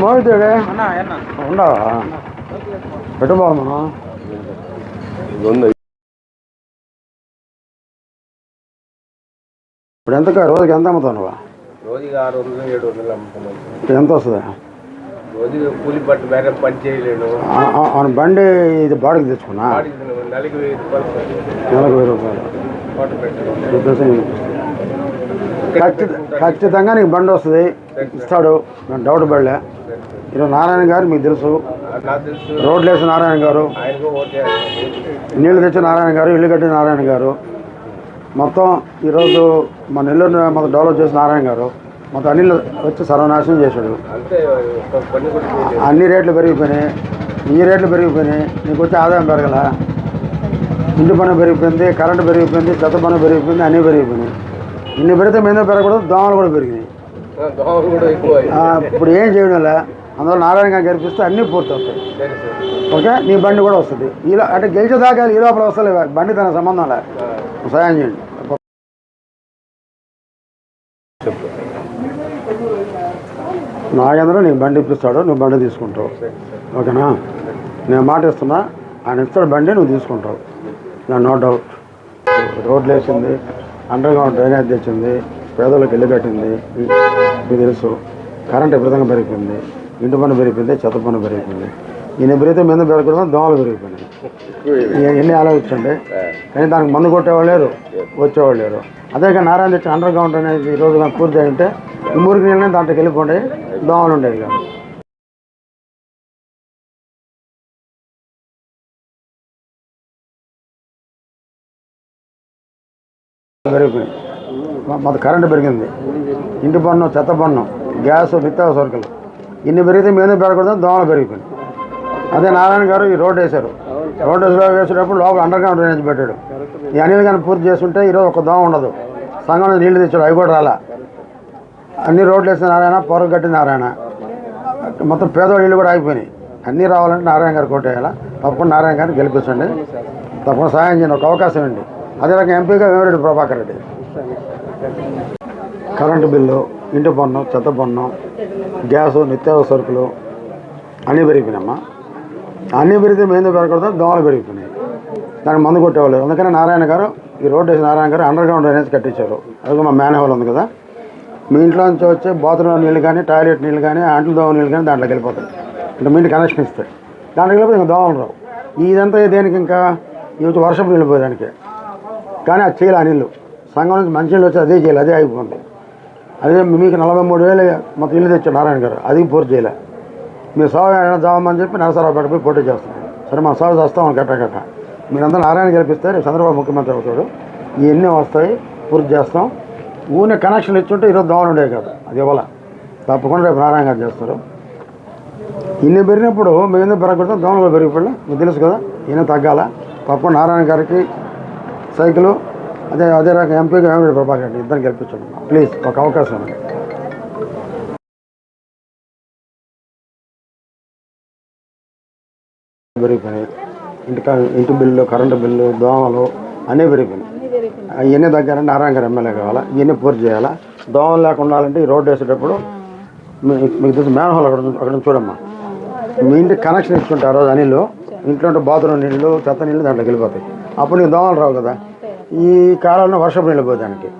మోహితుడే ఉండవా ఎటు బాగున్నా ఇప్పుడు ఎంత రోజుకి ఎంత అమ్ముతున్నావా రోజుకి ఆరు వందలు ఏడు వందలు అమ్ముతున్నాం ఎంత వస్తుంది? కూలి వేరే పని చేయలేను. అవును బండి ఇది బాడికి తెచ్చుకున్నా? నెలకి వెయ్యి రూపాయలు వెయ్యి నేను ఖచ్చితంగా నీకు బండి వస్తుంది. ఇస్తాడు. నాకు డౌట్ పడలే. ఈరోజు నారాయణ గారు మీకు తెలుసు. రోడ్లు వేసిన నారాయణ గారు. నీళ్ళు తెచ్చిన నారాయణ గారు ఇల్లు కట్టిన నారాయణ గారు. మొత్తం ఈరోజు మన నెల్లూరు మొత్తం డెవలప్ చేసిన నారాయణ గారు మొత్తం అన్ని వచ్చి సర్వనాశనం చేశాడు. పని అన్ని రేట్లు పెరిగిపోయినాయి. ఈ రేట్లు పెరిగిపోయినాయి. నీకు వచ్చే ఆదాయం పెరగల? ఇంటి పన్ను పెరిగిపోయింది కరెంటు పెరిగిపోయింది చెత్త పన్ను పెరిగిపోయింది అన్నీ పెరిగిపోయినాయి. ఇన్ని పెరిగితే మీద పెరగకూడదు? దోమలు కూడా పెరిగినాయి. ఇప్పుడు ఏం చేయడం లే అందువల్ల నారాయణ గారు గెలిపిస్తే అన్నీ పూర్తి అవుతాయి సరే సార్. ఓకే? నీ బండి కూడా వస్తుంది. ఇలా అంటే గెలిచేదాకా ఈ లోపల వస్తలే బండి తన సంబంధం లే. సాయం చేయండి. నాగేంద్ర నీకు బండి ఇప్పిస్తాడు నువ్వు బండి తీసుకుంటావు. ఓకేనా? నేను మాట ఇస్తున్నా ఆయన ఇస్తాడు బండి నువ్వు తీసుకుంటావు. నా నో డౌట్. రోడ్లు వేసింది అండర్ గ్రౌండ్ డ్రైనేజ్ తెచ్చింది పేదలకు ఇల్లు కట్టింది మీకు తెలుసు. కరెంట్ విపరీతంగా పెరిగిపోయింది ఇంటి పన్ను పెరిగిపోయింది చెత్త పన్ను పెరిగిపోయింది. ఈయన పెరిగితే మీద పెరగకూడదు దోమలు పెరిగిపోయినాయి. ఎన్ని ఆలోచించండి. కానీ దానికి మందు కొట్టేవాళ్ళు లేరు వచ్చేవాళ్ళు లేరు. అదే కానీ నారాయణ తెచ్చిన అండర్ గ్రౌండ్ అనేది ఈ రోజు నాకు పూర్తి అంటే ఈ మురికి నీళ్ళనే దాంట్లోకి వెళ్ళిపోండి దోమలు ఉండేవి కాదు. పెరిగిపోయింది. మొత్తం కరెంటు పెరిగింది. ఇంటి పన్ను చెత్త పన్ను గ్యాస్ నిత్యావసర సరుకులు. ఇన్ని పెరిగితే మేమే పెరగకూడదు? దోమలు పెరిగిపోయింది అదే నారాయణ గారు ఈ రోడ్డు వేశారు. రోడ్డు వేసి- వేసేటప్పుడు లోపల అండర్ గ్రౌండ్ డ్రైనేజ్ పెట్టాడు. ఈ అనిల్ కానీ పూర్తి చేస్తుంటే ఈరోజు ఒక దోమ ఉండదు. సంఘం నీళ్ళు తెచ్చాడు అవి కూడా రాలా. అన్ని రోడ్లు వేసిన నారాయణ పొరకు కట్టిన నారాయణ. మొత్తం పేదవాడి ఇల్లు కూడా ఆగిపోయినాయి. అన్నీ రావాలంటే నారాయణ గారు కోటేయాల తప్పకుండా నారాయణ గారిని గెలిపించండి. తప్పకుండా సాయం చేయండి. ఒక అవకాశం అండి అదే రకంగా ఎంపీగా వేమిరెడ్డి ప్రభాకర్ రెడ్డి. కరెంటు బిల్లు ఇంటి పన్ను చెత్త పన్ను గ్యాసు నిత్యావసర సరుకులు అన్నీ పెరిగిపోయినమ్మా అన్నీ పెరిగితే మేము పెరగకూడదు దోమలు పెరిగిపోయినాయి దానికి మందు కొట్టేవాళ్ళు. అందుకని నారాయణ గారు ఈ రోడ్డు వేసిన నారాయణ గారు అండర్ గ్రౌండ్ డ్రైనేజ్ కట్టించారు. అది మా మ్యాన్ హోల్ ఉంది కదా. మీ ఇంట్లో నుంచి వచ్చే బాత్రూమ్ నీళ్ళు కానీ టాయిలెట్ నీళ్ళు కానీ అంట్లు దోమ నీళ్ళు కానీ దాంట్లోకి వెళ్ళిపోతాయి. అంటే మీ ఇంటి కనెక్షన్ ఇస్తాయి దాంట్లోకి వెళ్ళిపోతే ఇంకా దోమలు రావు. ఇదంతా దేనికి ఇంకా? ఈ వర్షం నీళ్ళు పోయేదానికి కానీ అది చేయాలి ఆ నీళ్ళు. సంఘం నుంచి మంచి నీళ్ళు వచ్చి అదే చేయాలి అదే అయిపోతుంది. అదే మీకు నలభై మూడు వేలు మొత్తం ఇల్లు తెచ్చాడు నారాయణ గారు. అది పూర్తి చేయలే. మీరు సాగు ఏమైనా చెప్పి నరసరావుపేట పోయి పోటీ చేస్తున్నాం సరే మా సాగు చేస్తాం గట్ట గట్ట. మీరందరూ నారాయణ గెలిపిస్తే రేపు చంద్రబాబు ముఖ్యమంత్రి అవుతాడు. ఇవన్నీ వస్తాయి పూర్తి చేస్తాం. ఊనే కనెక్షన్ ఇచ్చుంటే ఈరోజు దోమలు ఉండేవి కాదు అది ఇవ్వాల. తప్పకుండా రేపు నారాయణ గారు చేస్తారు. ఇన్ని పెరిగినప్పుడు మేము ఎందుకు పెరగకూడదు? దోమలు కూడా మీకు తెలుసు కదా ఈయన తగ్గాల. తప్పకుండా నారాయణ గారికి సైకిల్ అదే అదే రకం ఎంపీగా వేమిరెడ్డి ప్రభాకర్ రెడ్డి ఇద్దరు గెలిపించండి. ప్లీజ్ ఒక అవకాశం ఉంది. పెరిగిపోయినాయి. ఇంటి ఇంటి బిల్లు కరెంటు బిల్లు దోమలు అన్నీ పెరిగిపోయినాయి. ఇవన్నీ దగ్గర నారాయణ గారు ఎమ్మెల్యే కావాలా? ఇవన్నీ పూర్తి చేయాలా? దోమలు లేకుండా ఉండాలంటే ఈ రోడ్డు వేసేటప్పుడు మీకు తెలిసి మేనహాల్ హోల్ అక్కడ అక్కడ చూడమ్మా. మీ ఇంటికి కనెక్షన్ ఇచ్చుంటే ఆ రోజు అనిల్ ఇంట్లో ఉంటే బాత్రూమ్ నీళ్ళు చెత్త నీళ్ళు దాంట్లోకి వెళ్ళిపోతాయి. అప్పుడు నీకు దోమలు రావు కదా. ఈ కాలంలో వర్షపు నీళ్ళు పోయి దానికి.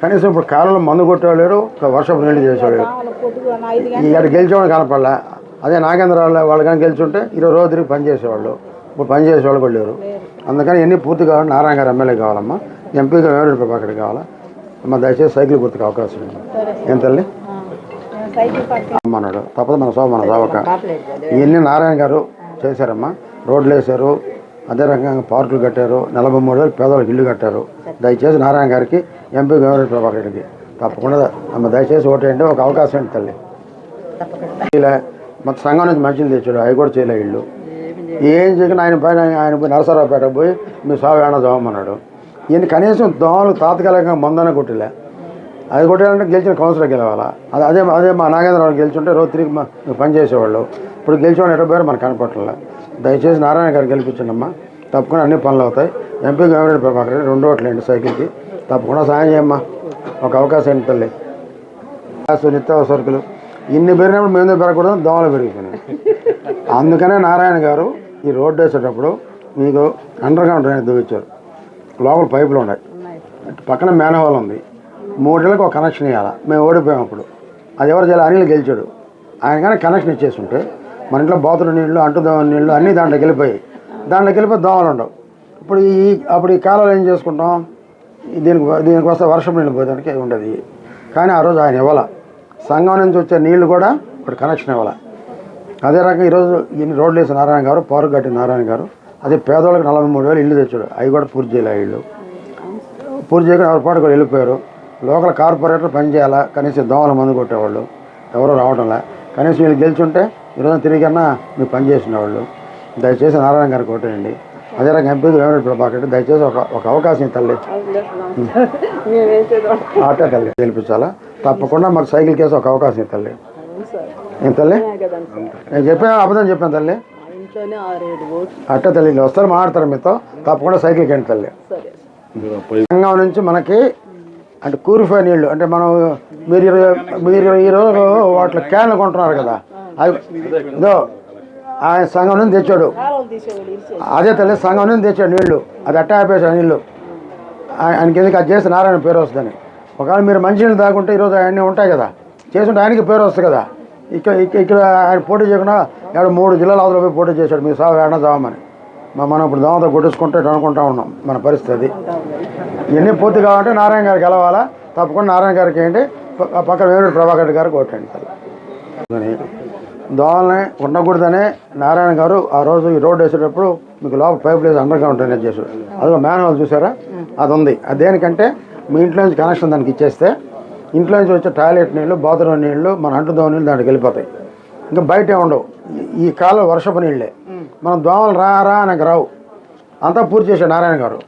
కనీసం ఇప్పుడు కాలంలో మందు కొట్టేవాళ్ళు వర్షపు నీళ్ళు చేసేవాళ్ళు ఈ అక్కడ కనపడలే. అదే నాగేంద్ర వాళ్ళ వాళ్ళు కానీ గెలిచుంటే ఈరోజు రోజు తిరిగి పని చేసేవాళ్ళు. ఇప్పుడు పని చేసేవాళ్ళు కూడా లేరు. అందుకని ఎన్ని పూర్తి కావాలి. నారాయణ గారు ఎమ్మెల్యే కావాలమ్మా. ఎంపీగా వేరే ప్రభాకర్ కావాలా? అమ్మ దయచేసి సైకిల్ గుర్తుకు అవకాశం ఉంది ఏం తల్లి? అమ్మన్నాడు తప్పదు మన సోమ మన సావక ఇవన్నీ నారాయణ గారు చేశారమ్మా. రోడ్లు వేశారు. అదే రకంగా పార్కులు కట్టారు. నలభై మూడు వేలు పేదవాళ్ళకి ఇల్లు కట్టారు. దయచేసి నారాయణ గారికి ఎంపీ గవర్నర్ ప్రభాకర్ రెడ్డికి తప్పకుండా అమ్మ దయచేసి ఓటేయండి. ఒక అవకాశం ఏంటి తల్లి. మన సంఘం నుంచి మనుషులు తెచ్చాడు. అవి కూడా చేయలే వీళ్ళు. ఏం చేయకుండా ఆయన పైన ఆయన పోయి నరసరావుపేట పోయి మీ సాగు ఏమైనా దోమన్నాడు ఈయన కనీసం దోమలు తాత్కాలికంగా మందన కొట్టిలే. అది కొట్టాలంటే గెలిచిన కౌన్సిలర్ గెలవాలా? అది అదే అదే మా నాగేంద్రరావు గెలిచుంటే రోజు తిరిగి మా పని చేసేవాళ్ళు. ఇప్పుడు గెలిచేవాడు ఎటు పోయారు మనకు కనపట్ల దయచేసి నారాయణ గారు గెలిపించండమ్మా. తప్పకుండా అన్ని పనులు అవుతాయి. ఎంపీ గవర్నమెంట్ ప్రభాకర్ రెండు ఓట్లేండి సైకిల్కి. తప్పకుండా సాయం చేయమ్మా. ఒక అవకాశం ఏంటి తల్లి? నిత్యావసరకులు ఇన్ని పెరిగినప్పుడు మేము పెరగకూడదు? దోమలు పెరిగిపోయినాయి. అందుకనే నారాయణ గారు ఈ రోడ్డు వేసేటప్పుడు మీకు అండర్ గ్రౌండ్ డ్రైనేజ్ దిగించారు లోపల పైపులు ఉన్నాయి. పక్కన మేనహోల్ ఉంది. మూడేళ్ళకి ఒక కనెక్షన్ ఇవ్వాలి మేము ఓడిపోయాం అప్పుడు. అది ఎవరు చేయాలి అనిల్ గెలిచాడు. ఆయన కానీ కనెక్షన్ ఇచ్చేసి ఉంటే మన ఇంట్లో బాతుల నీళ్ళు అంటు నీళ్ళు అన్నీ దాంట్లోకి వెళ్ళిపోయి దాంట్లోకి వెళ్ళిపోయి దోమలు ఉండవు. ఇప్పుడు ఈ అప్పుడు ఈ కాలంలో ఏం చేసుకుంటాం? దీనికి దీనికి వస్తే వర్షం నీళ్ళు పోయడానికి ఉండదు. కానీ ఆ రోజు ఆయన ఇవ్వాలి. సంఘం నుంచి వచ్చే నీళ్ళు కూడా ఇప్పుడు కనెక్షన్ ఇవ్వాల. అదే రకంగా ఈరోజు ఈయన రోడ్లు వేసిన నారాయణ గారు పారుగట్టి నారాయణ గారు అదే పేదవాళ్ళకి నలభై మూడు వేలు ఇల్లు తెచ్చాడు అవి కూడా పూర్తి చేయలే ఇల్లు పూర్తి చేయకుండా ఎవరి పాటు కూడా వెళ్ళిపోయారు. లోకల్ కార్పొరేటర్ పని చేయాలా? కనీసం దోమల మందు కొట్టేవాళ్ళు. ఎవరు రావడంలే కనీసం వీళ్ళు గెలిచుంటే ఈరోజు తిరిగన్నా మీరు పని చేసిన వాళ్ళు. దయచేసి నారాయణ గారికి కొట్టేయండి. అదే రకంగా ఎంపీ వేమిరెడ్డి ప్రభాకర్ రెడ్డి దయచేసి ఒక ఒక అవకాశం తల్లి. ఆటో తల్లి గెలిపించాలా? తప్పకుండా మాకు సైకిల్ కేసు ఒక అవకాశం తల్లి. ఏం తల్లి? నేను చెప్పాను అబద్ధం చెప్పాను తల్లి. అట్ట తల్లి వస్తారు మాట్లాడతారు మీతో. తప్పకుండా సైకిల్ కండి తల్లి. సంఘం నుంచి మనకి అంటే కూరిఫై నీళ్ళు అంటే మనం మీరు ఇరవై- మీరు ఈరోజు వాటిలో క్యాన్లు కొంటున్నారు కదా. అవి ఇదో ఆయన సంఘం నుంచి తెచ్చాడు. అదే తల్లి సంఘం నుంచి తెచ్చాడు నీళ్ళు. అది అట్ట ఆపేసాడు నీళ్ళు ఆయ- ఆయనకి ఎందుకు అది చేస్తే నారాయణ పేరు వస్తుందని. ఒకవేళ మీరు మంచి నీళ్ళు తాగుంటే ఈరోజు అవన్నీ ఉంటాయి కదా. చేసుంటే ఆయనకి పేరు వస్తుంది కదా. ఇక్కడ ఇక్కడ ఇక్కడ ఆయన పోటీ చేయకుండా ఏడు మూడు జిల్లాల అవతల పోయి పోటీ చేశాడు. మీ సాగు ఏడన్నా దామని మనం ఇప్పుడు దోమతో కొట్టించుకుంటే అనుకుంటా ఉన్నాం మన పరిస్థితి. అది ఇవన్నీ పూర్తి కావాలంటే నారాయణ గారికి గెలవాలా? తప్పకుండా నారాయణ గారికి ఏంటి? పక్కన వేణుడు ప్రభాకర్ రెడ్డి గారికి కొట్టండి అని దోమల్ని ఉండకూడదనే నారాయణ గారు ఆ రోజు ఈ రోడ్డు వేసేటప్పుడు మీకు లోపల పైప్ లేదు అండర్ గ్రౌండ్ డ్రైనేజ్ చేశారు. అదిగో మేనవల్ చూసారా? అది ఉంది అది దేనికంటే మీ ఇంట్లో నుంచి కనెక్షన్ దానికి ఇచ్చేస్తే ఇంట్లో నుంచి వచ్చే టాయిలెట్ నీళ్ళు బాత్రూమ్ నీళ్ళు మన అంటు దోమ నీళ్ళు దాంట్లోకి వెళ్ళిపోతాయి. ఇంకా బయటే ఉండవు. ఈ- ఈ కాలం వర్షపు నీళ్ళే. మనం దోమలు రా రా అనక రావు. అంతా పూర్తి చేశాడు నారాయణ గారు.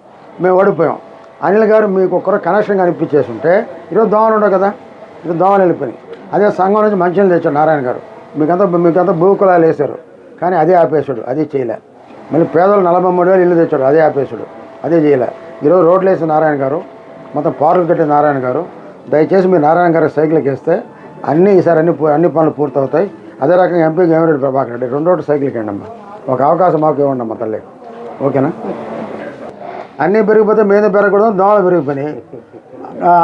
మేము ఓడిపోయాం. అనిల్ గారు మీకు ఒక్కరు కనెక్షన్ కనిపించేసి ఉంటే ఈరోజు దోమలు ఉండవు కదా? ఇది దోమలు వెళ్ళిపోయినాయి. అదే సంఘం నుంచి మంచిగా తెచ్చాడు నారాయణ గారు. మీకంతా మీకంతా భూకులాలు వేశారు. కానీ అదే ఆపేశాడు. అదే చేయలే. మళ్ళీ పేదలు నలభై మూడు వేలు ఇల్లు తెచ్చాడు. అదే ఆపేశాడు. అదే చేయలే. ఈరోజు రోడ్లు వేసిన నారాయణ గారు మొత్తం పార్కులు కట్టిన నారాయణ గారు. దయచేసి మీరు నారాయణ గారి సైకిల్కి వేస్తే అన్నీ ఈసారి అన్ని అన్ని పనులు పూర్తవుతాయి. అదే రకంగా ఎంపీ గేమిరెడ్డి ప్రభాకర్ రెడ్డి రెండు రోడ్డు సైకిల్కి అండి అమ్మా. ఒక అవకాశం మాకు ఇవ్వండి అమ్మా తల్లి. ఓకేనా? అన్నీ పెరిగిపోతే మీద పెరగకూడదు దోమలు పెరిగిపోయినాయి.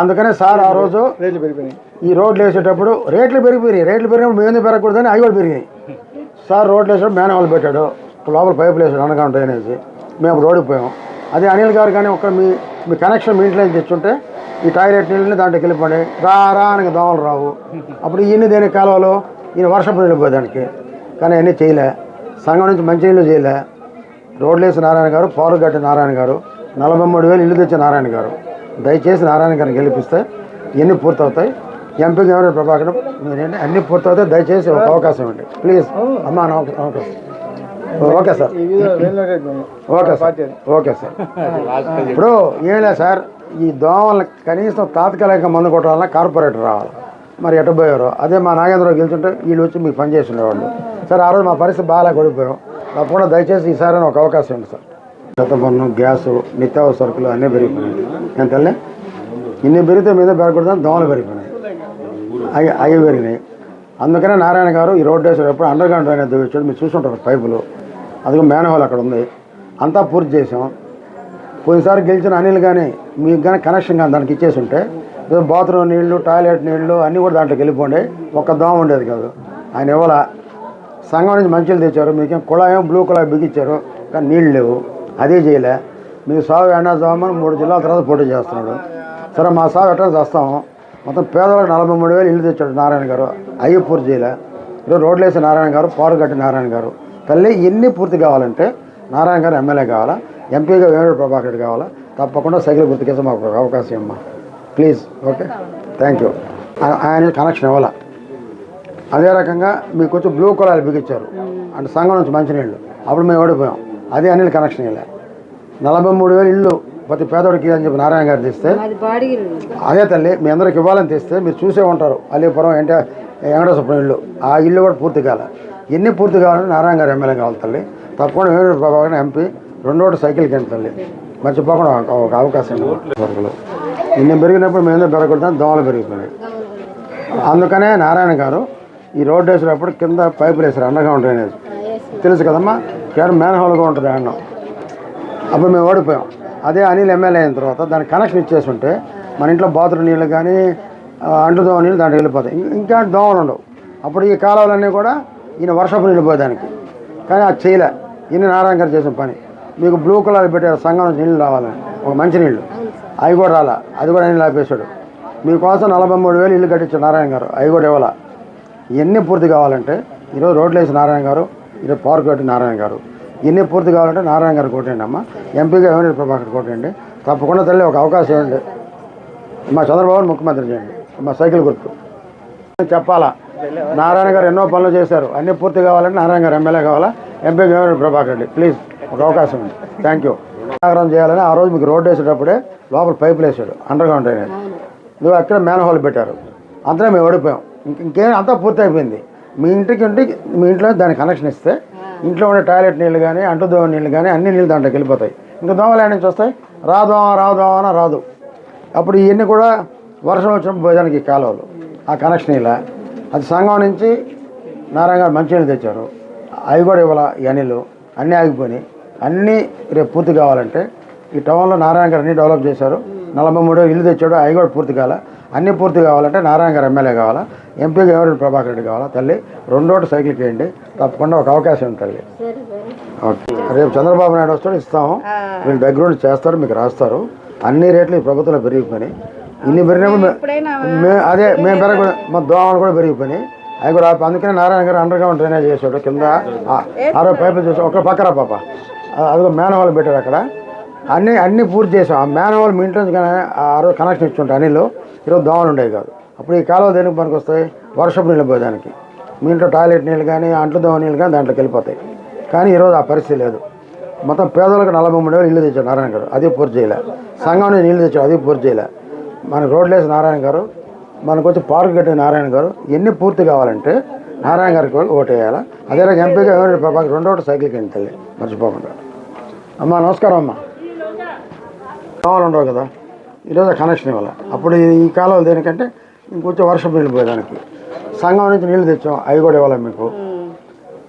అందుకనే సార్ ఆ రోజు రేట్లు పెరిగిపోయినాయి. ఈ రోడ్లు వేసేటప్పుడు రేట్లు పెరిగిపోయినాయి. రేట్లు పెరిగినప్పుడు మీద పెరగకూడదని అవి కూడా పెరిగినాయి. సార్ రోడ్లు వేసేటప్పుడు మేనవాళ్ళు పెట్టాడు. లోపల పైపులు వేసాడు అనగా డ్రైనేజ్. మేము అప్పుడు ఓడిపోయాం అదే అనిల్ గారు కానీ ఒక మీ మీ కనెక్షన్ మీ ఇంట్లో తెచ్చుంటే ఈ టాయిలెట్ నీళ్ళని దాంట్లోకి వెళ్ళిపోండి. రా రా అని దోమలు రావు. అప్పుడు ఈయన దేని కాలువలో? ఈయన వర్షపు నీళ్ళు పోయేదానికి కానీ అన్నీ చేయలే. సంఘం నుంచి మంచి నీళ్ళు చేయలే. రోడ్లు వేసి నారాయణ గారు పారుగట్టి నారాయణ గారు నలభై మూడు వేలు ఇల్లు తెచ్చే నారాయణ గారు. దయచేసి నారాయణ గారిని గెలిపిస్తే ఇవన్నీ పూర్తవుతాయి. ఎంపీ గవర్నర్ ప్రభాకర్ అన్నీ పూర్తవుతాయి. దయచేసి ఒక అవకాశం ఇవ్వండి. ప్లీజ్ అమ్మా అవకాశం okay sir. Okay sir. Okay sir. ఇప్పుడు ఏం లేదు సార్. ఈ దోమలు కనీసం తాత్కాలిక మందు కొట్టాలన్నా కార్పొరేటర్ రావాలి. మరి ఎటు పోయారు. అదే మా నాగేంద్రరావు గెలుచుంటే వీళ్ళు వచ్చి మీకు పని చేసి ఉండేవాళ్ళు. సార్ ఆ రోజు మా పరిస్థితి బాగా కొడిపోయాం తప్పకుండా దయచేసి ఈసారి ఒక అవకాశం ఉంది సార్. చెత్త పన్ను గ్యాసు నిత్యావసర సరుకులు అన్నీ పెరిగిపోయినాయి. తల్లి ఇన్ని పెరిగితే మీద పెరగకూడదని దోమలు పెరిగిపోయినాయి. అవి అవి పెరిగినాయి. అందుకనే నారాయణ గారు ఈ రోడ్డు వేసేటప్పుడు అండర్ గ్రౌండ్ తెచ్చాడు మీరు చూసుంటారు పైపులు. అదిగో మేనహోల్ అక్కడ ఉంది. అంతా పూర్తి చేసాం పోయినసారి గెలిచిన అనిల్ కానీ మీకు కానీ కనెక్షన్ కానీ దానికి ఇచ్చేసి ఉంటే బాత్రూమ్ నీళ్ళు టాయిలెట్ నీళ్ళు అన్నీ కూడా దాంట్లోకి వెళ్ళిపోండి ఒక్క దోమ ఉండేది కాదు. ఆయన ఇవ్వాల. సంఘం నుంచి మంచిలు తెచ్చారు. మీకేం కుళాయం బ్లూ కుళాయి బిగించారు. కానీ నీళ్ళు లేవు. అదే చేయలే. మీకు సాగు ఎండా జామని మూడు జిల్లాల తర్వాత పోటీ చేస్తున్నాడు. సరే మా సాగు ఎట్లా చేస్తాము మొత్తం పేదవాళ్ళకి నలభై మూడు వేలు ఇల్లు తెచ్చాడు నారాయణ గారు. అయ్యి పూర్తి చేయలే ఈరోజు రోడ్లు వేసే నారాయణ గారు పారుగట్టి నారాయణ గారు. తల్లి ఎన్ని పూర్తి కావాలంటే నారాయణ గారు ఎమ్మెల్యే కావాలా ఎంపీగా వేణుడు ప్రభాకర్ రెడ్డి కావాలా తప్పకుండా సైకిల్ గుర్తుకేసి మాకు అవకాశం ఇమ్మా. ప్లీజ్ ఓకే థ్యాంక్ యూ ఆయన కనెక్షన్ ఇవ్వాలా అదే రకంగా మీకు వచ్చి బ్లూ కులాలు బిగించారు అంటే సంఘం నుంచి మంచినీళ్ళు. అప్పుడు మేము ఓడిపోయాం. అదే అనిల్ కనెక్షన్ ఇలా నలభై మూడు వేలు ఇల్లు. ప్రతి పేదోడికి అని చెప్పి నారాయణ గారు తెస్తే అది తల్లి మీ అందరికి ఇవ్వాలని తెస్తే మీరు చూసే ఉంటారు. అలీపురం ఏంటంటే వెంకటేశ్వరం ఇల్లు. ఆ ఇల్లు కూడా పూర్తి కాల. ఎన్ని పూర్తి కావాలంటే నారాయణ గారు ఎమ్మెల్యే కావాలి తల్లి. తప్పకుండా వేణు ప్రభాకర్ ఎంపీ రెండు సైకిల్ కింద తల్లి. మర్చిపోకుండా ఒక- అవకాశం ఉంది. వరకులు ఇన్ని పెరిగినప్పుడు మేము పెరగకూడదు దోమలు పెరిగిపోయినాయి. అందుకనే నారాయణ గారు ఈ రోడ్డు వేసినప్పుడు కింద పైపులు వేసారు అండర్గ్రౌండ్ డ్రైనేజ్. తెలుసు కదమ్మా కేవలం మ్యాన్ హోల్గా ఉంటుంది అన్నం. అప్పుడు మేము ఓడిపోయాం. అదే అనిల్ ఎమ్మెల్యే అయిన తర్వాత దానికి కనెక్షన్ ఇచ్చేసి ఉంటే మన ఇంట్లో బాత్రూమ్ నీళ్ళు కానీ అంటు దోమ నీళ్ళు దాంట్లో వెళ్ళిపోతాయి. ఇంకా దోమలు ఉండవు. అప్పుడు ఈ కాలువలన్నీ కూడా ఈయన వర్షపు నీళ్ళు పోయేదానికి కానీ అది చేయలే. ఈయన నారాయణ గారు చేసిన పని. మీకు బ్లూ కలర్ పెట్టారు సంఘం నుంచి నీళ్ళు రావాలని. ఒక మంచి నీళ్ళు. అవి కూడా రాలా. అది కూడా నీళ్ళు ఆపేశాడు. మీకోసం నలభై మూడు వేలు ఇల్లు కట్టించాడు నారాయణ గారు. అవి కూడా ఇవ్వాలా? ఇవన్నీ పూర్తి కావాలంటే ఈరోజు రోడ్లు వేసి నారాయణ గారు ఈరోజు పార్క్ కట్టి నారాయణ గారు. ఎన్ని పూర్తి కావాలంటే నారాయణ గారు కొట్టండి అమ్మ. ఎంపీగా ఏమైనా ప్రభాకర్ కొట్టండి. తప్పకుండా తల్లి ఒక అవకాశం ఇవ్వండి మా చంద్రబాబు ముఖ్యమంత్రి చేయండి. మా సైకిల్ గుర్తు. చెప్పాలా? నారాయణ గారు ఎన్నో పనులు చేశారు. అన్నీ పూర్తి కావాలంటే నారాయణ గారు ఎమ్మెల్యే కావాలా? MP governor Prabhakar Reddy. Please ఒక అవకాశం ఉంది. థ్యాంక్ యూ నాగరం చేయాలని ఆ రోజు మీకు రోడ్డు వేసేటప్పుడే లోపల పైపులు వేసాడు అండర్ గ్రౌండ్ డ్రైనేజ్. నువ్వు అక్కడ మ్యాన్ హోల్ పెట్టారు. అంతా మేము ఓడిపోయాం. ఇంకేం అంతా పూర్తి అయిపోయింది మీ ఇంటికి ఇంటికి మీ ఇంట్లో దానికి కనెక్షన్ ఇస్తే ఇంట్లో ఉండే టాయిలెట్ నీళ్ళు కానీ అంటు దోమ నీళ్ళు కానీ అన్ని నీళ్ళు దాంట్లోకి వెళ్ళిపోతాయి. ఇంకా దోమలు నుంచి వస్తాయి? రాదోమ రాదోమ రాదు అప్పుడు ఇవన్నీ కూడా వర్షం వచ్చినప్పుడు భోజనానికి కాలువలు. ఆ కనెక్షన్ ఇలా. అది సంఘం నుంచి నారాయణ గారు మంచినీళ్ళు తెచ్చారు. అవి కూడా ఇవ్వాల ఈ అనిలు. అన్నీ ఆగిపోయినాయి. అన్నీ రేపు పూర్తి కావాలంటే ఈ టౌన్లో నారాయణ గారు అన్నీ డెవలప్ చేశారు. నలభై మూడు ఇల్లు తెచ్చాడు. అవి కూడా పూర్తి కావాలా అన్నీ పూర్తి కావాలంటే నారాయణ గారు ఎమ్మెల్యే కావాలా ఎంపీగా ఎవరు ప్రభాకర్ రెడ్డి కావాలా తల్లి రెండోటి సైకిల్కి వేయండి తప్పకుండా ఒక అవకాశం ఉంది తల్లి ఓకే. రేపు చంద్రబాబు నాయుడు వస్తాడు ఇస్తాము. వీళ్ళు దగ్గరుండి చేస్తారు మీకు రాస్తారు. అన్ని రేట్లు ఈ ప్రభుత్వంలో పెరిగిపోయినాయి. ఇన్ని పెరిగినప్పుడు అదే మేము పెరగ మా దోమలు కూడా పెరిగిపోయినాయి. అవి కూడా అందుకనే నారాయణ గారు అండర్ గ్రౌండ్ డ్రైనేజ్ చేసాడు కింద ఆ- అరవై పైపులు చేసాడు ఒక పక్కన పాప. మ్యాన్ హోల్ పెట్టాడు అక్కడ. అన్నీ అన్నీ పూర్తి చేసాం. ఆ మ్యాన్ మీ ఇంట్లో నుంచి ఆ రోజు కనెక్షన్ ఇచ్చుంటే అనిలో ఈరోజు దోమలు ఉండేవి కాదు. అప్పుడు ఈ కాలువ దేనికి పనికి వస్తాయి వర్షపు నీళ్ళు పోయేదానికి మీ ఇంట్లో టాయిలెట్ నీళ్ళు కానీ అంట్లు దోమ నీళ్ళు కానీ దాంట్లోకి వెళ్ళిపోతాయి. కానీ ఈరోజు ఆ పరిస్థితి లేదు. మొత్తం పేదలకు నలభై మూడు వేలు ఇల్లు తెచ్చాడు నారాయణ గారు. అది పూర్తి చేయలే. సంఘం నుంచి నీళ్ళు తెచ్చాడు అది పూర్తి చేయలే. మన రోడ్లు వేసి నారాయణ గారు మనకు వచ్చి పార్క్ కట్టిన నారాయణ గారు ఎన్ని పూర్తి కావాలంటే నారాయణ గారికి ఓటు వేయాలా? అదే ఎంపీగా ఎవరు ప్రభాకర్ రెండో సైకిల్కి తల్లి. మర్చిపోకుండా. అమ్మా నమస్కారం అమ్మా. కావాలి ఉండవు కదా. ఈరోజు కనెక్షన్ ఇవ్వాలి. అప్పుడు ఈ- కాలువలు దేనికంటే ఇంకొంచెం వర్షం నీళ్ళు పోయేదానికి. సంఘం నుంచి నీళ్ళు తెచ్చాం. అవి కూడా ఇవ్వాలి మీకు.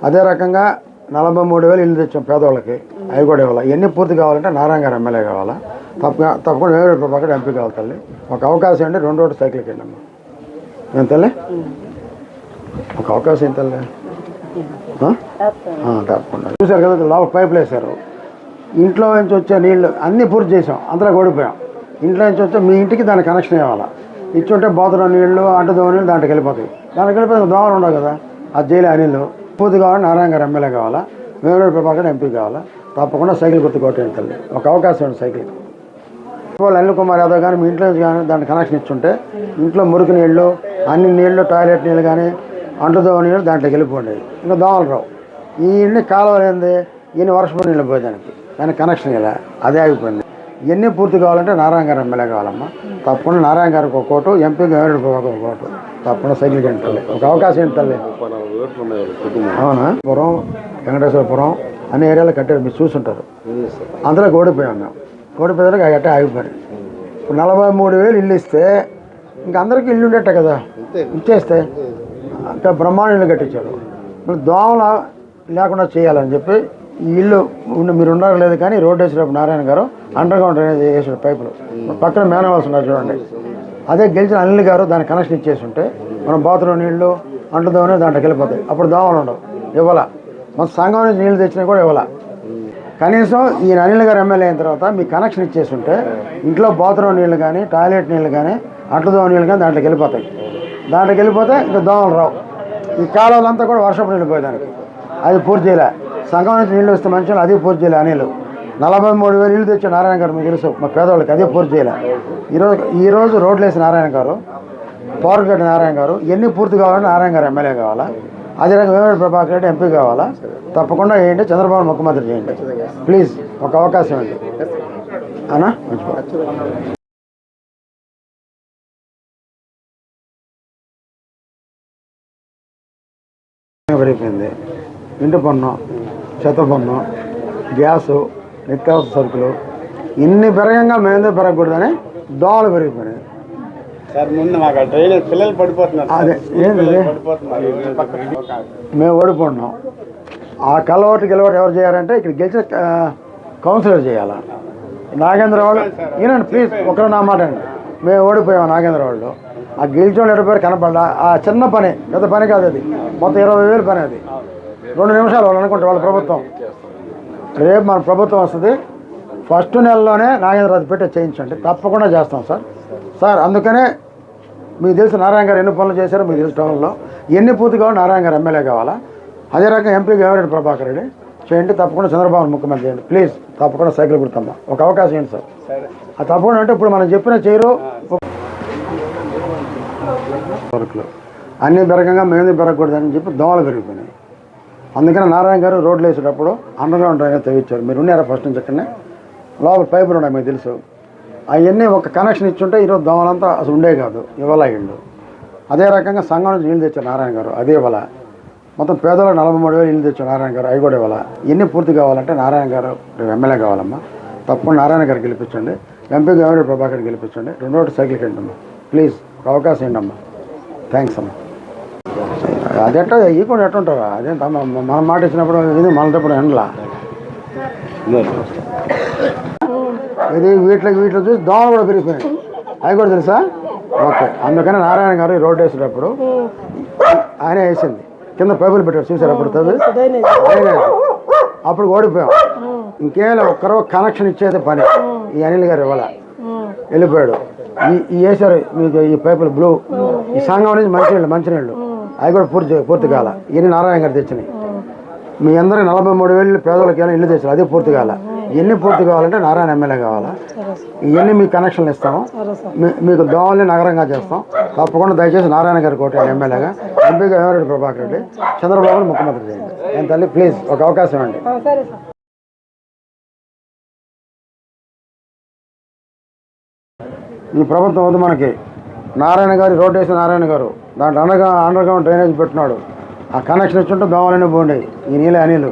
అదే రకంగా నలభై మూడు వేలు ఇల్లు తెచ్చాం పేదవాళ్ళకి అవి కూడా ఇవ్వాలి. ఇవన్నీ పూర్తి కావాలంటే నారాయణ గారు ఎమ్మెల్యే కావాలా? తప్ప తప్పకుండా వేరే ప్రభాకర్ ఎంపీ కావాలి తల్లి. ఒక అవకాశం అంటే రెండు ఒకటి సైకిల్కి వెళ్ళమ్మా ఏం తల్లి? ఒక అవకాశం ఏం తల్లి? తప్పకుండా. చూసారు కదా లోపల పైపులు వేశారు. ఇంట్లో నుంచి వచ్చే నీళ్ళు అన్నీ పూర్తి చేసాం అందులో ఓడిపోయాం ఇంట్లో నుంచి వచ్చే మీ ఇంటికి దాని కనెక్షన్ ఇవ్వాలా ఇచ్చుంటే బాత్రూమ్ నీళ్ళు అంటు దోమ నీళ్ళు దాంట్లోకి వెళ్ళిపోతాయి. దానికి వెళ్ళిపోతే దోమలు ఉండవు కదా? అది జైలు అనిల్లు పూర్తి కావాలి నారాయణ గారు ఎమ్మెల్యే కావాలా? వేమూరు ప్రభాకర్ ఎంపీ కావాలా? తప్పకుండా సైకిల్ గుర్తు కొట్టేయండి తల్లి. ఒక అవకాశం ఉంది సైకిల్. వాళ్ళు అనిల్ కుమార్ యాదవ్ కానీ మీ ఇంట్లో నుంచి కానీ దానికి కనెక్షన్ ఇచ్చుంటే ఇంట్లో మురికి నీళ్ళు అన్ని నీళ్ళు టాయిలెట్ నీళ్ళు కానీ అంటు దోమ నీళ్ళు దాంట్లోకి వెళ్ళిపోండి. ఇంకా దోమలు రావు. ఈ ఇన్ని కాలువలు ఏంది? ఈయన వర్షపు నీళ్ళు పోయేదానికి కానీ కనెక్షన్ ఇలా అదే ఆగిపోయింది. ఇవన్నీ పూర్తి కావాలంటే నారాయణ గారు ఎమ్మెల్యే కావాలమ్మా. తప్పకుండా నారాయణ గారికి ఒక కోటు ఎంపీ ఎవరి ఒక కోటు. తప్పకుండా సైకిల్ గంట ఒక అవకాశం ఏంటి అవునా? పురం వెంకటేశ్వరపురం అన్ని ఏరియాలో కట్టారు మీరు చూసుంటారు. అందులో ఓడిపోయాం మేము. ఓడిపోయాక అట్టే ఆగిపోయారు. ఇప్పుడు నలభై మూడు వేలు ఇల్లు ఇస్తే ఇంక అందరికీ ఇల్లు ఉండేట కదా? ఇచ్చేస్తే. అంటే బ్రహ్మాండ ఇల్లు కట్టించారు. మరి దోమల లేకుండా చేయాలని చెప్పి ఇల్లు ఉన్న మీరు ఉండడం లేదు కానీ రోడ్డు వేసేటప్పుడు నారాయణ గారు అండర్ గ్రౌండ్ అనేది వేసాడు పైపులు. పక్కన మేనవాల్సి ఉన్నారు చూడండి. అదే గెలిచిన అనిల్ గారు దానికి కనెక్షన్ ఇచ్చేసి ఉంటే మనం బాత్రూమ్ నీళ్ళు అంటుదోమనే దాంట్లోకి వెళ్ళిపోతాయి. అప్పుడు దోమలు ఉండవు. ఇవ్వాల. మన సంఘం నుంచి నీళ్ళు తెచ్చినా కూడా ఇవ్వాల. కనీసం ఈ అనిల్ గారు ఎమ్మెల్యే అయిన తర్వాత మీకు కనెక్షన్ ఇచ్చేసి ఉంటే ఇంట్లో బాత్రూమ్ నీళ్ళు కానీ టాయిలెట్ నీళ్ళు కానీ అంటుదోమ నీళ్ళు కానీ దాంట్లోకి వెళ్ళిపోతాయి. దాంట్లోకి వెళ్ళిపోతే ఇంకా దోమలు రావు. ఈ కాలువలంతా కూడా వర్షపు నీళ్ళు పోయేదానికి. అది పూర్తి చేయలే. సంఘం నుంచి నీళ్ళు వస్తే మనుషులు అదే పూర్తి చేయలే అనిల్ నలభై మూడు వేలు ఇల్లు తెచ్చే నారాయణ గారు మీకు తెలుసు. మా పేదవాళ్ళకి అదే పూర్తి చేయలే. ఈరోజు ఈరోజు రోడ్లు వేసి నారాయణ గారు పవర్గడ్డ నారాయణ గారు ఎన్ని పూర్తి కావాలంటే నారాయణ గారు ఎమ్మెల్యే కావాలా? అదే రకంగా ప్రభాకర్ రెడ్డి ఎంపీ కావాలా? తప్పకుండా ఏంటి చంద్రబాబు ముఖ్యమంత్రి చేయండి. ప్లీజ్ ఒక అవకాశం అండి అనా మంచి పెరిగిపోయింది ఇంటి పన్ను చెత్త పన్ను గ్యాసు నిత్యావసర సరుకులు. ఇన్ని పెరగంగా మేము పెరగకూడదని దోమలు పెరిగిపోయినాయి. సార్ ముందు మాకు ఆ డ్రైనేజ్ పిల్లలు పడిపోతున్నారు. అదే ఏంది. మేము ఓడిపోన్నాం ఆ కలవటి గెలవటి ఎవరు చేయాలంటే ఇక్కడ గెలిచిన కౌన్సిలర్ చేయాలా? నాగేంద్ర వాళ్ళు ఈయనండి ప్లీజ్ ఒకరు నా మాట అండి మేము ఓడిపోయాం నాగేంద్ర వాళ్ళు ఆ గెలిచిన వాళ్ళు పేరు కనపడ్డా ఆ చిన్న పని పెద్ద పని కాదు అది. మొత్తం ఇరవై వేలు పని అది. రెండు నిమిషాలు వాళ్ళు అనుకుంటారు వాళ్ళ ప్రభుత్వం. రేపు మన ప్రభుత్వం వస్తుంది. ఫస్ట్ నెలలోనే నాగేంద్ర అది పెట్టి చేయించండి. తప్పకుండా చేస్తాం సార్. సార్ అందుకనే మీకు తెలుసు నారాయణ గారు ఎన్ని పనులు చేశారో మీకు తెలుసు టౌన్లో. ఎన్ని పూర్తి కావాలి నారాయణ గారు ఎమ్మెల్యే కావాలా? అదే రకంగా ఎంపీ గవర్నర్ ప్రభాకర్ రెడ్డి చేయండి. తప్పకుండా చంద్రబాబు ముఖ్యమంత్రి చేయండి. ప్లీజ్ తప్పకుండా సైకిల్ గుర్తమ్మా. ఒక అవకాశం ఏంటి సార్. అది తప్పకుండా అంటే ఇప్పుడు మనం చెప్పిన చేయరు సరుకులు అన్ని బెరగంగా మేము బెరగకూడదని చెప్పి దోమలు పెరిగిపోయినాయి. అందుకని నారాయణ గారు రోడ్లు వేసేటప్పుడు అండర్గ్రౌండ్ డ్రైనేజ్ తెగించారు మీరు ఉన్నారా ఫస్ట్ నుంచి అక్కడనే లోపల పైపులు ఉన్నాయి మీకు తెలుసు. అవన్నీ ఒక కనెక్షన్ ఇచ్చుంటే ఈరోజు దోమలంతా అసలు ఉండే కాదు ఇవాళ అయ్యిండు అదే రకంగా సంఘం నుంచి నీళ్ళు తెచ్చారు నారాయణ గారు అదే ఇవాళ మొత్తం పేదలు నలభై మూడు వేలు నీళ్ళు తెచ్చారు నారాయణ గారు అవి కూడా ఇవాళ ఇవన్నీ పూర్తి కావాలంటే నారాయణ గారు ఎమ్మెల్యే కావాలమ్మా. తప్పకుండా నారాయణ గారు గెలిపించండి. ఎంపీ గవర్నమెంట్ ప్రభాకర్ గెలిపించండి. రెండు సైకిల్ కండి ఏంటమ్మా ప్లీజ్ ఒక అవకాశం ఏంటమ్మా థ్యాంక్స్ అమ్మా. అదెట్ట? ఈ కూడా ఎట్టుంటారా అదే మనం మాట ఇచ్చినప్పుడు ఇది మనటప్పుడు ఎండలా ఇది వీటికి వీటిలో చూసి దోమలు కూడా పెరిగిపోయాయి. అవి కూడా తెలుసా? ఓకే. అందుకని నారాయణ గారు రోడ్డు వేసేటప్పుడు ఆయన వేసింది. కింద పైపులు పెట్టారు చూసారు అప్పుడు తవ్వి? అప్పుడు ఓడిపోయాం. ఇంకేమైనా ఒక్కరో కనెక్షన్ ఇచ్చేది పని. ఈ అనిల్ గారు ఇవ్వాల. వెళ్ళిపోయాడు. ఈ ఈ వేసారు మీకు ఈ పైపులు బ్లూ ఈ సంఘం నుంచి మంచినీళ్ళు మంచినీళ్ళు. అవి కూడా పూర్తి పూర్తి కాల. ఇవన్నీ నారాయణ గారు తెచ్చినాయి మీ అందరికి నలభై మూడు వేలు పేదలకు ఇల్లు తెచ్చారు అదే పూర్తి కాల. ఇవన్నీ పూర్తి కావాలంటే నారాయణ ఎమ్మెల్యే కావాలా? ఇవన్నీ మీకు కనెక్షన్లు ఇస్తాము. మీ- మీకు దోమల్ని నగరంగా చేస్తాం. తప్పకుండా దయచేసి నారాయణ గారి కోట ఎమ్మెల్యేగా ఎంపీగా ఎవరెడ్డి ప్రభాకర్ రెడ్డి. చంద్రబాబును ముఖ్యమంత్రి చేయండి. ఏం తల్లి ప్లీజ్ ఒక అవకాశం అండి ఈ ప్రభుత్వం వద్దు మనకి. నారాయణ గారి రోడ్ వేసిన నారాయణ గారు. దాంట్లో అండర్గా అండర్గ్రౌండ్ డ్రైనేజ్ పెట్టినాడు ఆ కనెక్షన్ ఇచ్చుంటే దోమలనే పోండి ఈ నీళ్ళే అనిలు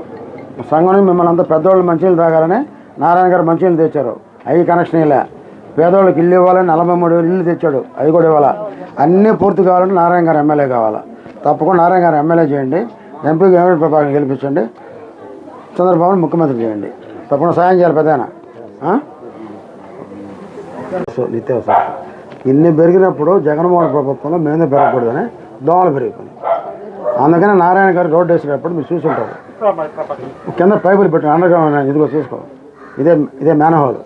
సంఘం మిమ్మల్ని అంతా పెద్దవాళ్ళు మంచినీళ్ళు తాగాలని నారాయణ గారు మంచినీళ్ళు తెచ్చారు. అవి కనెక్షన్ ఇలా పేదవాళ్ళకి ఇల్లు ఇవ్వాలని నలభై మూడు వేలు ఇల్లు తెచ్చాడు. అవి కూడా ఇవ్వాలా? అన్నీ పూర్తి కావాలంటే నారాయణ గారు ఎమ్మెల్యే కావాలా? తప్పకుండా నారాయణ గారు ఎమ్మెల్యే చేయండి. ఎంపీ గవర్నమెంట్ ప్రభాకర్ గెలిపించండి. చంద్రబాబు ముఖ్యమంత్రి చేయండి. తప్పకుండా సాయం చేయాలి పెద్దనా సో ఇన్ని పెరిగినప్పుడు జగన్మోహన్ ప్రభుత్వంలో మేమే పెరగకూడదని దోమలు పెరిగిపోయినాయి. అందుకని నారాయణ గారు రోడ్డు వేసేటప్పుడు మీరు చూసుంటారు. కింద పైపులు పెట్టిన అండర్ గ్రౌండ్ ఇదిగో చూసుకో. ఇదే ఇదే మేనహోల్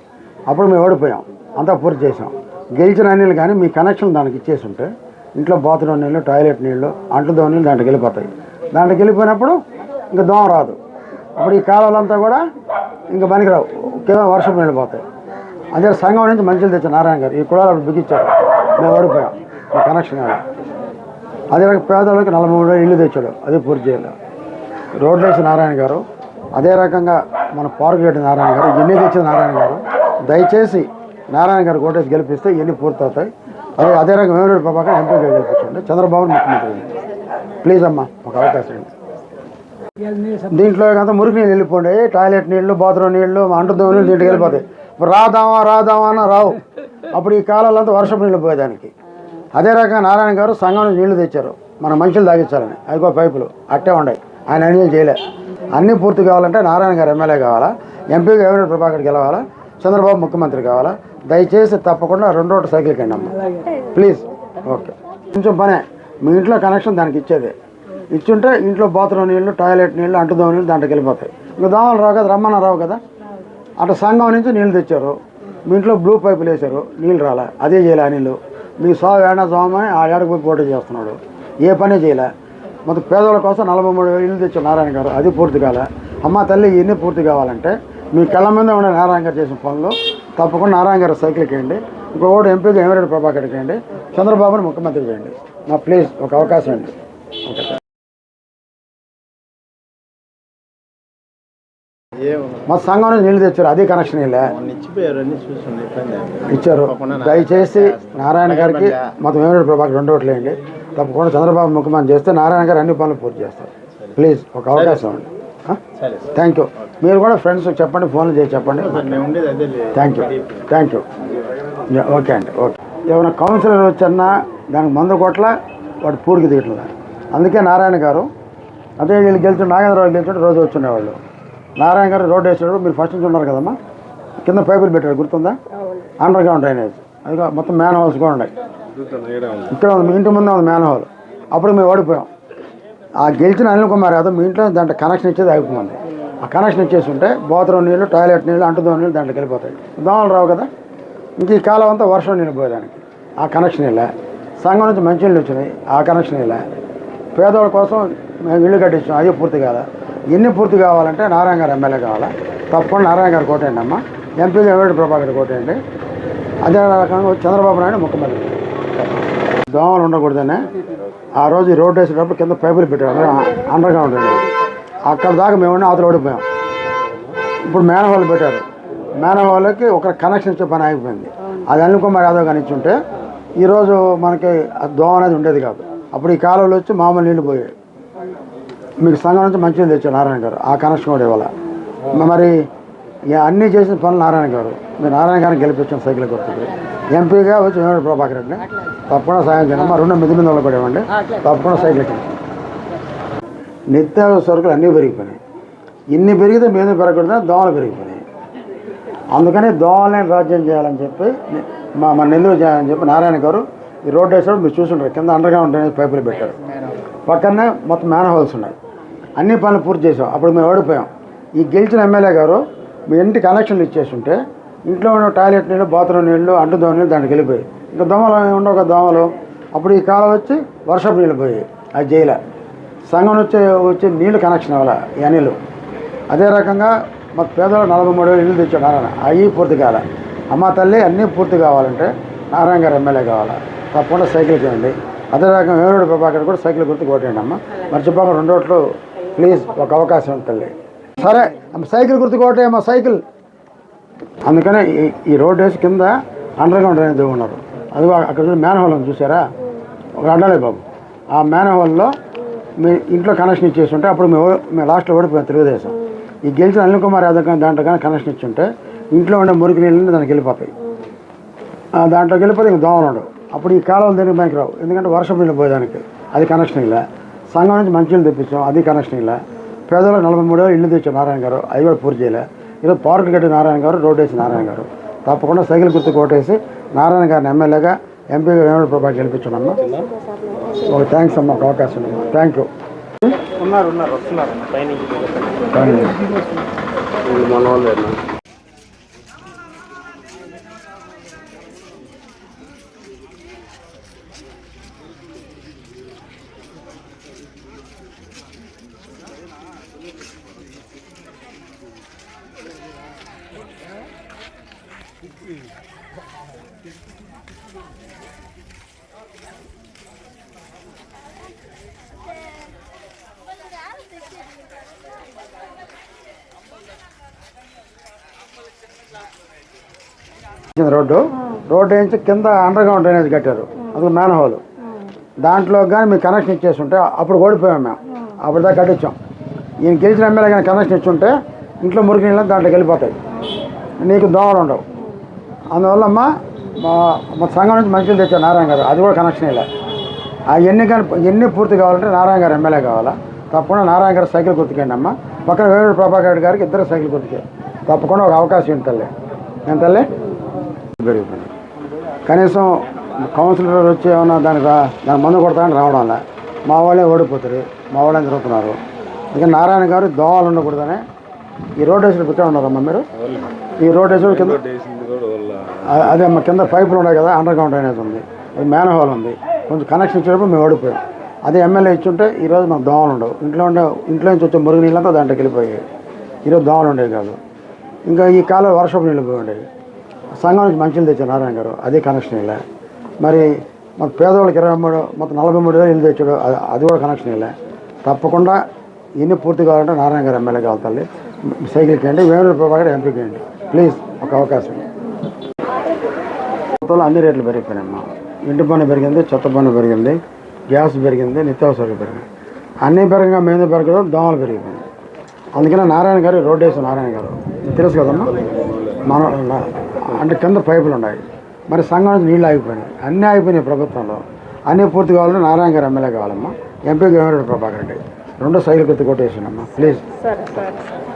అప్పుడు మేము ఓడిపోయాం. అంతా పూర్తి చేసాం గెలిచిన నీళ్ళు కానీ మీ కనెక్షన్ దానికి ఇచ్చేసి ఉంటే ఇంట్లో బాత్రూమ్ నీళ్ళు టాయిలెట్ నీళ్ళు అంట్లు దోమ నీళ్ళు దాంట్లోకి వెళ్ళిపోతాయి. దాంట్లోకి వెళ్ళిపోయినప్పుడు ఇంకా దోమ రాదు. అప్పుడు ఈ కాలువలంతా కూడా ఇంకా పనికిరావు. కేవలం వర్షం నీళ్ళు పోతాయి. అదే సంఘం నుంచి మనుషులు తెచ్చారు నారాయణ గారు. ఈ కులాలు అప్పుడు బిగించారు. మేము ఓడిపోయాం. మా కనెక్షన్ కాదు. అదే రకంగా పేదవాళ్ళకి నలభై మూడు ఇల్లు తెచ్చాడు. అది పూర్తి చేయాలి రోడ్లు వేసిన నారాయణ గారు అదే రకంగా మన పార్క్ గేట్ నారాయణ గారు ఇవన్నీ తెచ్చిన నారాయణ గారు దయచేసి నారాయణ గారు కోటేసి గెలిపిస్తే ఇవన్నీ పూర్తవుతాయి. అదే అదే రకంగా వేమరెడ్డి ప్రభాకర్ ఎంపీగా గెలిపించండి. చంద్రబాబు ముఖ్యమంత్రి. ప్లీజ్ అమ్మా ఒక అవకాశం ఇవ్వండి. దీంట్లో అంతా మురికి నీళ్ళు వెళ్ళిపోండి. టాయిలెట్ నీళ్ళు బాత్రూమ్ నీళ్ళు అంటు నీళ్ళు దీంట్లోకి వెళ్ళిపోతాయి. రాదామా రాదామా అన్న రావు. అప్పుడు ఈ కాలాలంతా వర్షపు నీళ్ళు పోయేదానికి. అదే రకంగా నారాయణ గారు సంఘం నుంచి నీళ్ళు తెచ్చారు. మన మనుషులు తాగించాలని. అదిగో పైపులు. అట్టే ఉన్నాయి ఆయన అన్ని చేయలే. అన్నీ పూర్తి కావాలంటే నారాయణ గారు ఎమ్మెల్యే కావాలా? ఎంపీగా ఎవరి ప్రభాకర్ గెలవాలా? చంద్రబాబు ముఖ్యమంత్రి కావాలా? దయచేసి తప్పకుండా రెండో ఒకటి సైకిల్ కండి అమ్మ. ప్లీజ్ ఓకే కొంచెం పనే. మీ ఇంట్లో కనెక్షన్ దానికి ఇచ్చేది. ఇచ్చుంటే ఇంట్లో బాత్రూమ్ నీళ్ళు టాయిలెట్ నీళ్ళు అంటుదోమ నీళ్ళు దాంట్లోకి వెళ్ళిపోతాయి. ఇంకా దోమలు రావు కదా రమ్మన్న రావు కదా? అటు సంఘం నుంచి నీళ్ళు తెచ్చారు. మీ ఇంట్లో బ్లూ పైపులు వేశారు. నీళ్ళు రాలే. అదే చేయలే నీళ్ళు. మీ సాగు ఏడా సోమని ఆ ఏడకు పోయి పోటీ చేస్తున్నాడు. ఏ పని చేయలే. మొత్తం పేదల కోసం నలభై మూడు వేలు ఇల్లు తెచ్చారు నారాయణ గారు. అది పూర్తి కాలే. అమ్మ తల్లి ఇవన్నీ పూర్తి కావాలంటే మీ కళ్ళ మీద ఉండే నారాయణ గారు చేసిన పనులు తప్పకుండా నారాయణ గారు సైకిల్కి కేయండి ఇంకొకటి ఎంపీగా ఎమిరెడ్డి ప్రభాకర్కి కేయండి చంద్రబాబుని ముఖ్యమంత్రి చేయండి నా ప్లీజ్ ఒక అవకాశం అండి. ఓకే మా సంఘం నీళ్ళు తెచ్చారు అది కనెక్షన్. ఇచ్చారు. దయచేసి నారాయణ గారికి మొత్తం ఏమిటి ప్రభాకర్ రెండు తప్పకుండా చంద్రబాబు ముఖ్యమంత్రి చేస్తే నారాయణ గారు అన్ని పనులు పూర్తి చేస్తారు. ప్లీజ్ ఒక అవకాశం అండి థ్యాంక్ యూ మీరు కూడా ఫ్రెండ్స్ చెప్పండి ఫోన్లు చేసి చెప్పండి. Thank you thank you okay అండి ఓకే ఏమైనా కౌన్సిలర్ వచ్చన్నా దానికి మందు కొట్ల వాడు పూడికి దిగట్లేదు? అందుకే నారాయణ గారు అదే వీళ్ళు గెలిచి నాగేంద్రరావు గెలిచి రోజు వచ్చిండేవాళ్ళు. నారాయణ గారు రోడ్డు వేసేటప్పుడు మీరు ఫస్ట్ నుంచి ఉన్నారు కదమ్మా? కింద పైపులు పెట్టారు గుర్తుందా? Underground drainage. అది మొత్తం మ్యాన్ హోల్స్ కూడా ఉన్నాయి. ఇక్కడ ఉంది మీ ఇంటి ముందే ఉంది మ్యాన్ హోల్ అప్పుడు మేము ఓడిపోయాం. ఆ గెలిచిన అనిల్ కుమార్ యాదవ్ మీ ఇంట్లో దాంట్లో కనెక్షన్ ఇచ్చేది అయిపోయింది ఆ కనెక్షన్ ఇచ్చేసి ఉంటే బాత్రూమ్ నీళ్ళు టాయిలెట్ నీళ్ళు అంటుదో నీళ్ళు దాంట్లోకి వెళ్ళిపోతాయి. దోమలు రావు కదా? ఇంక ఈ కాలం అంతా వర్షం నీళ్ళు పోయేదానికి ఆ కనెక్షన్ ఇలా సంఘం నుంచి మంచి నీళ్ళు వచ్చినాయి ఆ కనెక్షన్ ఇలా పేదవాళ్ళ కోసం మేము ఇల్లు కట్టించాం అది పూర్తి కాదా ఎన్ని పూర్తి కావాలంటే నారాయణ గారు ఎమ్మెల్యే కావాలా? తప్పకుండా నారాయణ గారు కోటేయండి అమ్మ ఎంపీగా వేడి ప్రభాకర్ కోటేయండి? అదే రకంగా చంద్రబాబు నాయుడు ముఖ్యమంత్రి. దోమలు ఉండకూడదనే. ఆ రోజు రోడ్డు వేసేటప్పుడు కింద పైపులు పెట్టారు. అండర్ గ్రౌండ్ ఉండేది. అక్కడ దాకా మేము ఉండి అవతల ఓడిపోయాం. ఇప్పుడు మేనవాళ్ళు పెట్టారు. మేనవాళ్ళకి ఒక కనెక్షన్ ఇచ్చే పని ఆగిపోయింది. అది అనిల్ కుమార్ యాదవ్ ఇచ్చి ఉంటే ఈరోజు మనకి ఆ దోమ అనేది ఉండేది కాదు. అప్పుడు ఈ కాలువలు వచ్చి మామూలు నీళ్ళు పోయాయి. మీకు సంఘం నుంచి మంచిగా తెచ్చారు నారాయణ గారు ఆ కనెక్షన్ కూడా ఇవాళ మరి ఇక అన్నీ చేసిన పనులు నారాయణ గారు. మీరు నారాయణ గారిని గెలిపించిన సైకిల్ కొడుతుంది ఎంపీగా వచ్చి వేణుడు ప్రభాకర్ రెడ్డి తప్పకుండా సాయం చేయండి. మా రెండు మిది మీద కూడా ఇవ్వండి. తప్పకుండా సైకిల్ ఎక్కండి. నిత్యావసర సరుకులు అన్నీ పెరిగిపోయినాయి. ఇన్ని పెరిగితే మేము పెరగకూడదు దోమలు పెరిగిపోయినాయి. అందుకని దోమలని రాజ్యం చేయాలని చెప్పి మా మన నెల్లూరు చేయాలని చెప్పి నారాయణ గారు ఈ రోడ్డు వేసాడు మీరు చూసుంటారు. కింద అండర్ గ్రౌండ్ డ్రైనేజ్ పైపులు పెట్టారు. పక్కనే మొత్తం మ్యాన్ హోల్స్ ఉన్నాయి. అన్ని పనులు పూర్తి చేసాం. అప్పుడు మేము ఓడిపోయాం. ఈ గెలిచిన ఎమ్మెల్యే గారు మీ ఇంటి కనెక్షన్లు ఇచ్చేస్తుంటే ఇంట్లో ఉన్న టాయిలెట్ నీళ్ళు బాత్రూమ్ నీళ్ళు అంటు దోమ నీళ్ళు దాంట్లోకి వెళ్ళిపోయి ఇంకా దోమలు ఉండవు కదా దోమలు? అప్పుడు ఈ కాలం వచ్చి వర్షపు నీళ్ళు పోయాయి. అది చేయలే సంఘం వచ్చే వచ్చే నీళ్ళు కనెక్షన్ అవ్వాలి ఈ అనిలు. అదే రకంగా మాకు పేదవాళ్ళు నలభై మూడు వేలు ఇల్లు తెచ్చాడు నారాయణ. అవి పూర్తి కావాలి అమ్మ తల్లి అన్నీ పూర్తి కావాలంటే నారాయణ గారు ఎమ్మెల్యే కావాలా. తప్పకుండా సైకిల్ చేయండి అదే రకంగా వేరుడు ప్రభాకర్ కూడా సైకిల్ గుర్తు కొట్టేయండి అమ్మ. మర్చిపోక రెండు రోడ్లు ప్లీజ్ ఒక అవకాశం ఉంది తల్లి. సరే సైకిల్ గుర్తు కొట్టేయమ్మ సైకిల్. అందుకనే ఈ ఈ రోడ్ వేసి కింద అండర్ గ్రౌండ్ అనేది ఉన్నారు. అది అక్కడ మ్యాన్ హోల్ ఉంది చూసారా ఒక అడ్డాలే బాబు. ఆ మ్యాన్ హోల్లో మీ ఇంట్లో కనెక్షన్ ఇచ్చేసి ఉంటే అప్పుడు మేము మేము లాస్ట్లో ఓడిపోయాం తెలుగుదేశం. ఈ గెలిచిన అనిల్ కుమార్ యాదవ్ కానీ దాంట్లో కానీ కనెక్షన్ ఇచ్చి ఉంటే ఇంట్లో ఉండే మురికి నీళ్ళు దానికి వెళ్ళిపోతాయి. దాంట్లో దాంట్లోకి వెళ్ళిపోతే ఇంక దోమలు ఉండవు. అప్పుడు ఈ కాలువలు దీనికి పనికి రావు ఎందుకంటే వర్షం నీళ్ళు పోయేదానికి. అది కనెక్షన్ ఇలా సంఘం నుంచి మంచి నీళ్ళు తెప్పించాం అది కనెక్షన్ ఇలా పేదలకు నలభై మూడు వేలు ఇల్లు తెచ్చాం నారాయణ గారు అది కూడా పూర్తి చేయలే ఈరోజు పార్కు కట్టి నారాయణ గారు రోడ్డు వేసి నారాయణ గారు తప్పకుండా సైకిల్ గుర్తు కోటేసి నారాయణ గారిని ఎమ్మెల్యేగా ఎంపీగా వేముడు ప్రభా గెలిపించానమ్మా ఒక థ్యాంక్స్ అమ్మా ఒక అవకాశం అమ్మా థ్యాంక్ యూ ఉన్నారు ఉన్నారు వస్తున్నారు రోడ్డు. రోడ్డు వేయించి కింద అండర్ గ్రౌండ్ డ్రైనేజ్ కట్టారు. అది మ్యాన్ హోల్ దాంట్లో కానీ మీకు కనెక్షన్ ఇచ్చేసి ఉంటే అప్పుడు ఓడిపోయాం మేము. అప్పుడు దాకా కట్టించాం. ఈయన గెలిచిన ఎమ్మెల్యే కానీ కనెక్షన్ ఇచ్చి ఉంటే ఇంట్లో మురికి నీళ్ళు దాంట్లోకి వెళ్ళిపోతాయి. నీకు దోమలు ఉండవు. అందువల్ల అమ్మ మా సంఘం నుంచి మంచిలు తెచ్చారు నారాయణ గారు. అది కూడా కనెక్షన్ ఇలా ఆ ఎన్ని కానీ ఎన్ని పూర్తి కావాలంటే నారాయణ గారు ఎమ్మెల్యే కావాలా? తప్పకుండా నారాయణ గారు సైకిల్ గుర్తుకండి అమ్మ. పక్కన వేణుడు ప్రభాకర్ రెడ్డి గారికి ఇద్దరు సైకిల్ గుర్తుకే తప్పకుండా ఒక అవకాశం ఏం తల్లి? పెరిగిపోయింది కనీసం కౌన్సిలర్ వచ్చి ఏమన్నా దానికి దాని మందు కొడతానని రావడం లే. మా వాళ్ళే ఓడిపోతారు మా వాళ్ళే తిరుగుతున్నారు. ఇక నారాయణ గారు దోమలు ఉండకూడదని ఈ రోడ్ వేసిన ఇక్కడ ఉన్నారమ్మా మీరు? ఈ రోడ్ వేసిన కింద అదే అమ్మ కింద పైపులు ఉన్నాయి కదా అండర్ గ్రౌండ్ అనేది ఉంది అది మ్యాన్ హోల్ ఉంది. కొంచెం కనెక్షన్ ఇచ్చినప్పుడు మేము ఓడిపోయాం. అదే ఎమ్మెల్యే ఇచ్చుంటే ఈరోజు మాకు దోమలు ఉండవు. ఇంట్లో ఉండే ఇంట్లో నుంచి వచ్చే మురుగు నీళ్ళంతా దాంట్లోకి వెళ్ళిపోయాయి. ఈరోజు దోమలు ఉండేవి కాదు. ఇంకా ఈ కాలం వర్షపు నీళ్ళు పోయి ఉండేవి. సంఘం నుంచి మంచిలు తెచ్చారు నారాయణ గారు. అదే కనెక్షన్ ఇలా మరి మన పేదవాళ్ళకి ఇరవై మూడు మొత్తం నలభై మూడు వేలు ఇల్లు తెచ్చాడు. అది అది కూడా కనెక్షన్ ఇలా తప్పకుండా ఇన్ని పూర్తి కావాలంటే నారాయణ గారు ఎమ్మెల్యే కావాలి తల్లి. సైకిల్కి అండి వేమూరు ప్రభాకర్ ఎంపీకి అండి ప్లీజ్ ఒక అవకాశం. మొత్తంలో అన్ని రేట్లు పెరిగిపోయినాయమ్మా. ఇంటి పన్ను పెరిగింది చెత్త పన్ను పెరిగింది గ్యాస్ పెరిగింది నిత్యావసరాలు పెరిగింది అన్నీ పెరగగా మేము పెరగడం దోమలు పెరిగిపోయింది అందుకనే నారాయణ గారు రోడ్ వేసిన నారాయణ గారు. తెలుసు కదమ్మా? మన అంటే కింద పైపులు ఉన్నాయి. మరి సంఘం నుంచి నీళ్ళు ఆగిపోయినాయి. అన్నీ ఆగిపోయినాయి ప్రభుత్వంలో. అన్నీ పూర్తి కావాలంటే నారాయణ గారు ఎమ్మెల్యే కావాలమ్మా. MP government Prabhakar Reddy. రెండు సైకిల్ కొత్తి కొట్టేసానమ్మా ప్లీజ్. సరే సరే.